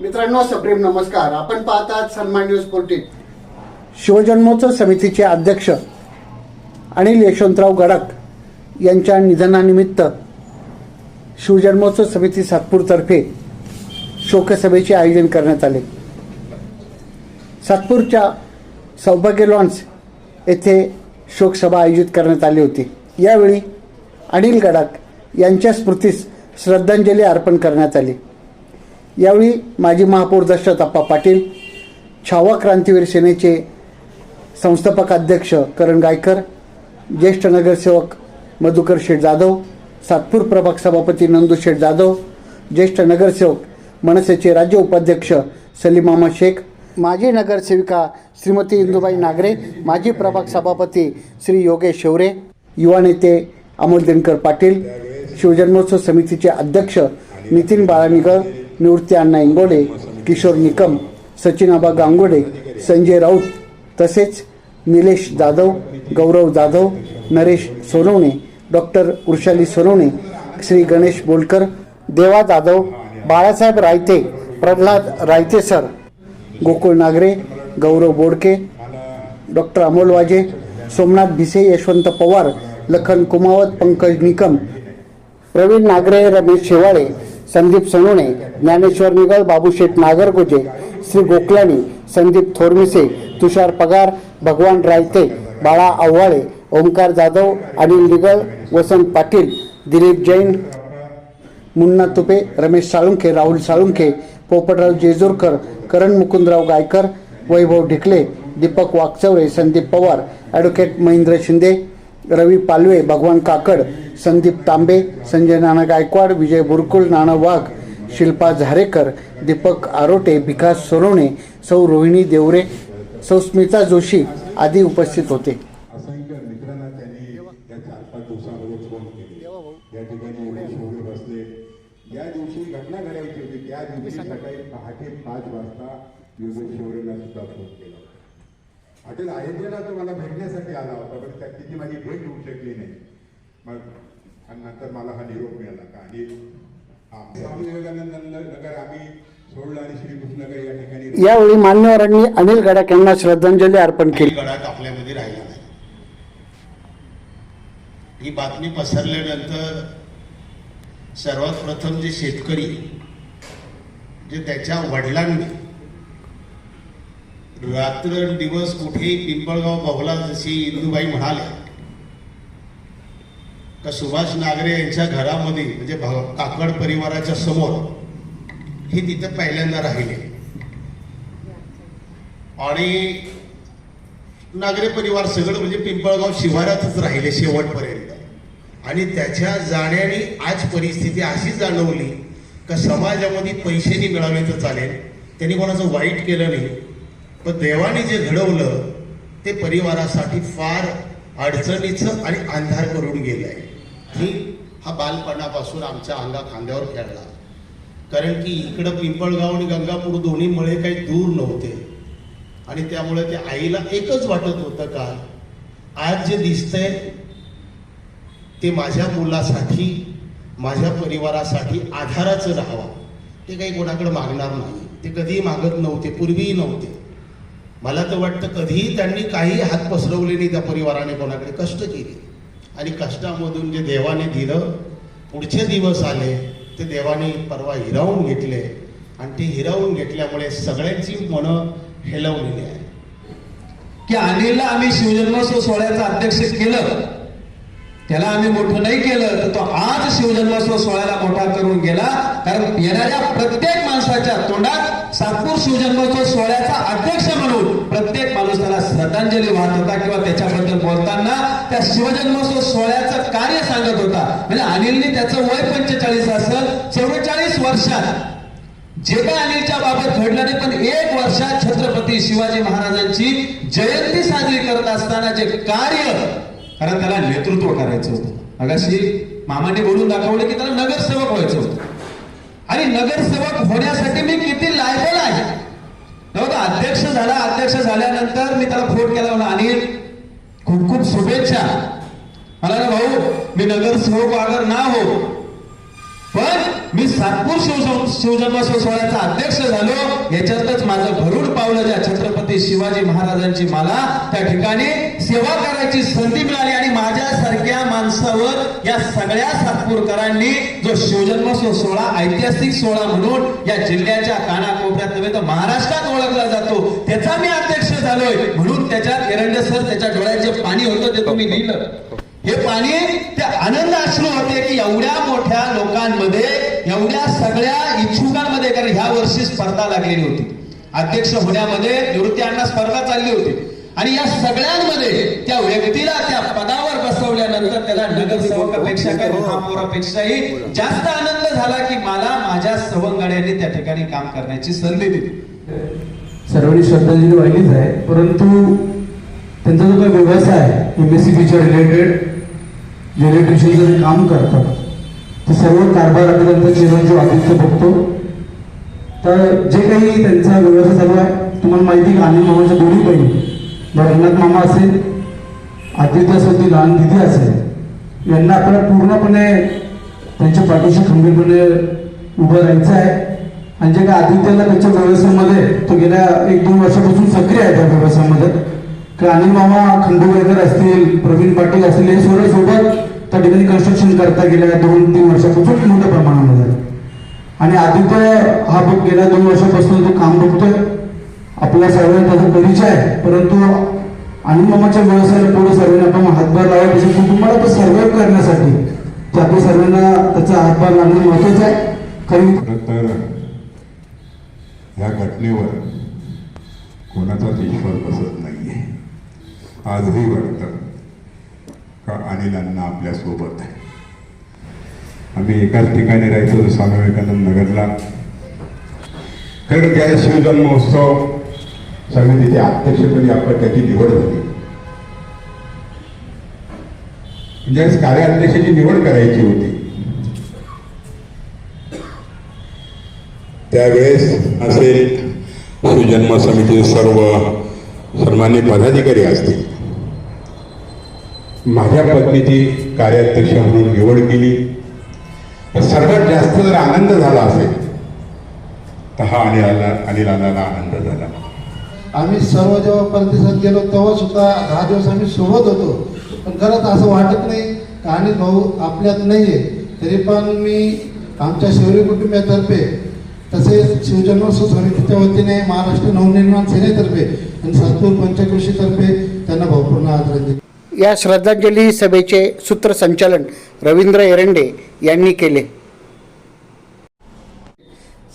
मित्रांनो सप्रेम नमस्कार. आपण पाहतात सन्मान न्यूज फोर्टीन. शिवजन्मोत्सव समितीचे अध्यक्ष अनिल यशवंतराव गडाख यांच्या निधनानिमित्त शिवजन्मोत्सव समिती सातपूरतर्फे शोकसभेचे आयोजन करण्यात आले. सातपूरच्या सौभाग्य लॉन्स येथे शोकसभा आयोजित करण्यात आली होती. यावेळी अनिल गडाख यांच्या स्मृतीस श्रद्धांजली अर्पण करण्यात आली. यावेळी माजी महापौर दशरथ पाटील छावा क्रांतीवीर सेनेचे संस्थापक अध्यक्ष करण गायकर ज्येष्ठ नगरसेवक मधुकर शेठ जाधव सातपूर प्रभाग सभापती नंदू शेठ जाधव ज्येष्ठ नगरसेवक मनसेचे राज्य उपाध्यक्ष सलीमामा शेख माजी नगरसेविका श्रीमती इंदुबाई नागरे माजी प्रभाग सभापती श्री योगेश शेवरे युवा नेते अमोल दिनकर पाटील शिवजन्मोत्सव समितीचे अध्यक्ष नितीन बाळानिगळ निवृत्ती अण्णा इंगोले किशोर निकम सचिनाबा गांगोडे संजय राऊत तसेच Nilesh Jadhav Gaurav Jadhav Naresh Sonawane doctor Vrushali Sonawane Shri Ganesh Bolkar Deva Jadhav Balasaheb Raite Pralhad Raite sir Gokul Nagare Gaurav Bodke doctor Amol Waje Somnath Bhise Yashwant Pawar Lakhan Kumawat Pankaj Nikam Pravin Nagare Ramesh Shewale Sandeep Sonawane Dnyaneshwar Nigal Babusheth Nagargoje Shri Gokalani Sandeep थोरमिसे तुषार पगार भगवान रायते बाळा आव्हाळे ओंकार जाधव अनिल निगळ वसंत पाटील दिलीप जैन मुन्ना तुपे रमेश साळुंखे राहुल साळुंखे पोपटराव जेजूरकर करण मुकुंदराव गायकर वैभव ढिकले दीपक वाकचवरे संदीप पवार ॲडव्होकेट महेंद्र शिंदे रवी पालवे भगवान काकड संदीप तांबे संजय नाना गायकवाड विजय बुरकुल नाना वाघ शिल्पा झारेकर दीपक आरोटे विकास सोरोणे सौ रोहिणी देवरे सौ स्मिता जोशी आदी उपस्थित होते. असंख्य दिवशी घटना घडायची होती. त्या दिवशी सकाळी पहाटे पाच वाजता योगेश शौर्यला सुद्धा फोन केला. हॉटेल अयोध्येला तो मला भेटण्यासाठी आला होता पण त्या तिची माझी भेट होऊ शकली नाही. मग आणि नंतर मला हा निरोप मिळाला का? आणि हा, स्वामी विवेकानंद नगर आम्ही सोडलं आणि श्रीकृष्णनगर या ठिकाणी यावेळी मान्यवरांनी अनिल गडाख यांना श्रद्धांजली अर्पण केली. गडाख आपल्यामध्ये राहिला नाही. ही बातमी पसरल्यानंतर सर्वात प्रथम जे शेतकरी जे त्याच्या वडिलांनी रात्र दिवस कुठेही पिंपळगाव बघला जशी इंदुबाई म्हणाल्या का सुभाष नागरे यांच्या घरामध्ये म्हणजे काकड परिवाराच्या समोर हे तिथं पहिल्यांदा राहिले. आणि नागरे परिवार सगळं म्हणजे पिंपळगाव शिवारातच राहिले शेवटपर्यंत. आणि त्याच्या जाण्याने आज परिस्थिती अशी जाणवली का समाजामध्ये पैशानी मिळाले तर चालेल. त्यांनी कोणाचं वाईट केलं नाही. पण देवाने जे घडवलं ते परिवारासाठी फार अडचणीचं आणि अंधार करून गेलंय. ही हा बालपणापासून आमच्या अंगा खांद्यावर खेळला. कारण की इकडं पिंपळगाव आणि गंगापूर दोन्ही मळे काही दूर नव्हते. आणि त्यामुळे त्या आईला एकच वाटत होतं का आज जे दिसतंय ते माझ्या मुलासाठी माझ्या परिवारासाठी आधाराचं राहावं. ते काही कोणाकडे मागणार नाही. ते कधीही मागत नव्हते पूर्वीही नव्हते. मला तर वाटतं कधीही त्यांनी काही हात पसरवले नाही त्या परिवाराने कोणाकडे. कष्ट केले. आणि कष्टामधून जे देवाने दिलं पुढचे दिवस आले ते देवाने परवा हिरावून घेतले. आणि ते हिरावून घेतल्यामुळे सगळ्यांची मनं हेलवलेली आहे की अनिलला आम्ही शिवजन्मोत्सव सोहळ्याचं अध्यक्ष केलं. त्याला आम्ही मोठं नाही केलं तर तो आज शिवजन्मोत्सव सोहळ्याला मोठा करून गेला. कारण येणाऱ्या प्रत्येक माणसाच्या तोंडात सातपूर शिवजन्मोत्सव सोहळ्याचा अध्यक्ष म्हणून प्रत्येक माणूस त्याला श्रद्धांजली वाहत होता किंवा त्याच्याबद्दल बोलताना त्या शिवजन्मोत्सव सोहळ्याचं कार्य सांगत होता. म्हणजे अनिलने त्याचं वय पंचेचाळीस असेल चव्वेचाळीस वर्षात. जे काय अनिलच्या बाबत घडलं नाही पण एक वर्षात छत्रपती शिवाजी महाराजांची जयंती साजरी करत असताना जे कार्य कारण त्याला नेतृत्व करायचं होतं. अगाशी मामाने बोलून दाखवलं की त्याला नगरसेवक व्हायचं होतं. आणि नगरसेवक होण्यासाठी मी किती लायबल आहे? अध्यक्ष झाला अध्यक्ष झाल्यानंतर मी त्याला फोन केला मला अनिल खूप खूप शुभेच्छा. मला ना भाऊ मी नगरसेवक अगर ना हो. पण मी सातपूर शिव शिवजन्मोत्सव सोहळ्याचा अध्यक्ष झालो. याच्यातच माझं भरून पावलं ज्या छत्रपती शिवाजी महाराजांची मला त्या ठिकाणी सेवा करायची संधी मिळाली आणि माझ्यासारख्या माणसावर या सगळ्या सातपूरकरांनी जो शिवजन्मोत्सव सोहळा ऐतिहासिक सोहळा म्हणून या जिल्ह्याच्या कानाकोपऱ्यात नव्हे तर महाराष्ट्रात ओळखला जातो त्याचा मी अध्यक्ष झालोय. म्हणून त्याच्यात एरंडे सर त्याच्या डोळ्यात जे पाणी होतं ते तुम्ही लिहिलं. हे पाणी ते आनंद अश्रू होते की एवढ्या मोठ्या लोकांमध्ये एवढ्या सगळ्या इच्छुकांमध्ये कारण ह्या वर्षी स्पर्धा लागलेली होती. अध्यक्ष होण्यामध्ये निवृत्ती अण्णा स्पर्धा चालली होती. आणि या सगळ्यांमध्ये त्या व्यक्तीला त्या पदावर बसवल्यानंतर त्याला नगरसेवकापेक्षा काही महापौरापेक्षाही जास्त आनंद झाला की मला माझ्या सवंगड्यांनी त्या ठिकाणी काम करण्याची संधी दिली. सर्वांनी श्रद्धांजली वाहिलीच आहे परंतु त्यांचा जो काही व्यवसाय आहे एम एस सी बीच्या रिलेटेड जे इलेक्ट्रिशियनचं जे काम करतात ते सर्व कारभार आता चिरंजीव आदित्य बघतो. तर जे काही त्यांचा व्यवसाय चालू आहे तुम्हाला माहिती आहे अनिल मामाच्या दोन्ही बहिणी. रंगनाथ मामा असेल आदित्य असेल ती लहान दिदी असेल यांना आपल्याला पूर्णपणे त्यांच्या पाठीशी खंबीरपणे उभं राहायचं आहे. आणि जे काय आदित्यला त्याच्या व्यवसायामध्ये तो गेल्या एक दोन वर्षापासून सक्रिय आहे त्या व्यवसायामध्ये. तर अनिल मामा वगैरे असतील प्रवीण पाटील असतील हे सर्व सोबत त्या ठिकाणी कन्स्ट्रक्शन करता गेल्या दोन तीन वर्षापासून मोठ्या प्रमाणामध्ये आणि आदित्य हा बघ गेल्या दोन वर्षापासून तो काम बघतोय. आपल्या सर्वांना त्याचा परिचय आहे. परंतु अनिल व्यवसायाला पुढे सर्वांना आपण हातभार लावा त्याच्या कुटुंबाला तो सर्व्हाइव्ह करण्यासाठी ते आपल्या सर्वांना त्याचा हातभार लावणं महत्वाचं आहे. कारण खरं तर ह्या घटनेवर कोणाचाच ईश्वर बसत नाहीये. आजही वाटतं का अनिलांना आपल्या आहे आम्ही एकाच ठिकाणी राहायचो स्वामी विवेकानंद नगरला. खरं त्या शिवजन्म महोत्सव समितीच्या अध्यक्षपदी आपण त्याची निवड झाली. ज्यावेळेस कार्याध्यक्षाची निवड करायची होती त्यावेळेस असेल शिवजन्म समितीचे सर्व सन्मान्य पदाधिकारी असतील. माझ्या पत्नीची कार्याध्यक्ष म्हणून निवड केली. तर सर्वात जास्त जर आनंद झाला असेल तर हा अनिलाला अनिलाला आनंद झाला. आम्ही सर्व जेव्हा परदेशात गेलो तेव्हा सुद्धा दहा दिवस आम्ही सोबत होतो. पण खरंच असं वाटत नाही का आणि भाऊ आपल्यात नाही आहे तरी पण मी आमच्या शिवरी कुटुंबातर्फे तसेच शिवजन्मोत्सव समितीच्या वतीने महाराष्ट्र नवनिर्माण सेनेतर्फे आणि सातपूर पंचकृषीतर्फे त्यांना भावपूर्ण आदरांजली. या श्रद्धांजली सभेचे सूत्रसंचालन रवींद्र एरंडे यांनी केले.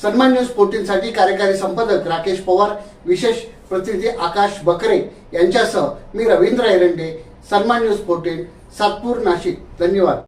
सन्मान न्यूज फोर्टीनसाठी कार्यकारी संपादक राकेश पवार विशेष प्रतिनिधी आकाश बकरे यांच्यासह मी रवींद्र एरंडे सन्मान न्यूज फोर्टीन सातपूर नाशिक. धन्यवाद.